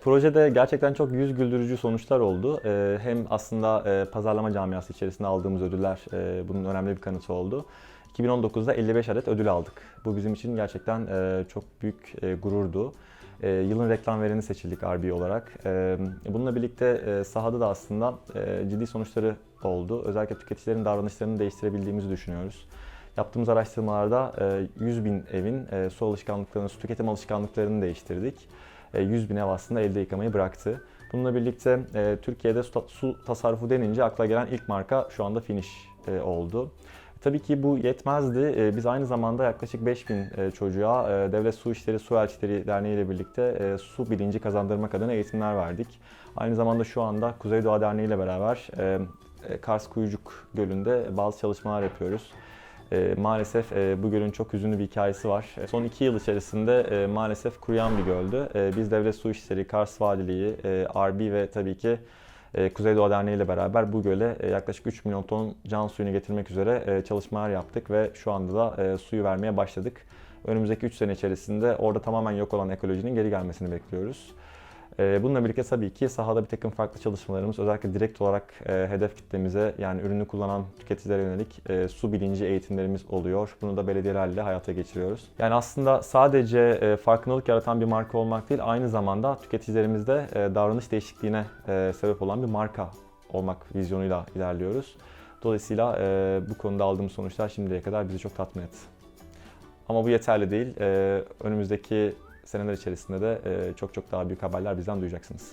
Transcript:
Projede gerçekten çok yüz güldürücü sonuçlar oldu. Ee, Hem aslında e, pazarlama camiası içerisinde aldığımız ödüller e, bunun önemli bir kanıtı oldu. 2019'da 55 adet ödül aldık. Bu bizim için gerçekten e, çok büyük gururdu. Yılın reklam vereni seçildik RB olarak. Bununla birlikte sahada da aslında ciddi sonuçları oldu. Özellikle tüketicilerin davranışlarını değiştirebildiğimizi düşünüyoruz. Yaptığımız araştırmalarda e, 100 bin evin su alışkanlıklarını, su tüketim alışkanlıklarını değiştirdik. E, 100 bin ev aslında elde yıkamayı bıraktı. Bununla birlikte e, Türkiye'de su, su tasarrufu denince akla gelen ilk marka şu anda Finish e, oldu. Tabii ki bu yetmezdi. E, Biz aynı zamanda yaklaşık 5000 e, çocuğa e, Devlet Su İşleri Su Elçileri Derneği ile birlikte e, su bilinci kazandırmak adına eğitimler verdik. Aynı zamanda şu anda Kuzey Doğa Derneği ile beraber e, e, Kars Kuyucuk Gölü'nde bazı çalışmalar yapıyoruz. E, maalesef e, bu gölün çok hüzünlü bir hikayesi var. E, Son iki yıl içerisinde e, maalesef kuruyan bir göldü. Biz Devlet Su İşleri, Kars Valiliği, e, ve tabii ki e, Kuzey Doğa Derneği ile beraber bu göle yaklaşık 3 milyon ton can suyunu getirmek üzere çalışmalar yaptık ve şu anda da suyu vermeye başladık. Önümüzdeki 3 sene içerisinde orada tamamen yok olan ekolojinin geri gelmesini bekliyoruz. E, Bununla birlikte tabii ki sahada bir takım farklı çalışmalarımız özellikle direkt olarak e, hedef kitlemize yani ürünü kullanan tüketicilere yönelik e, su bilinci eğitimlerimiz oluyor. Bunu da belediyelerle hayata geçiriyoruz. Yani aslında sadece e, farkındalık yaratan bir marka olmak değil aynı zamanda tüketicilerimizde davranış değişikliğine sebep olan bir marka olmak vizyonuyla ilerliyoruz. Dolayısıyla bu konuda aldığımız sonuçlar şimdiye kadar bizi çok tatmin etti. Ama bu yeterli değil. Önümüzdeki seneler içerisinde de çok çok daha büyük haberler bizden duyacaksınız.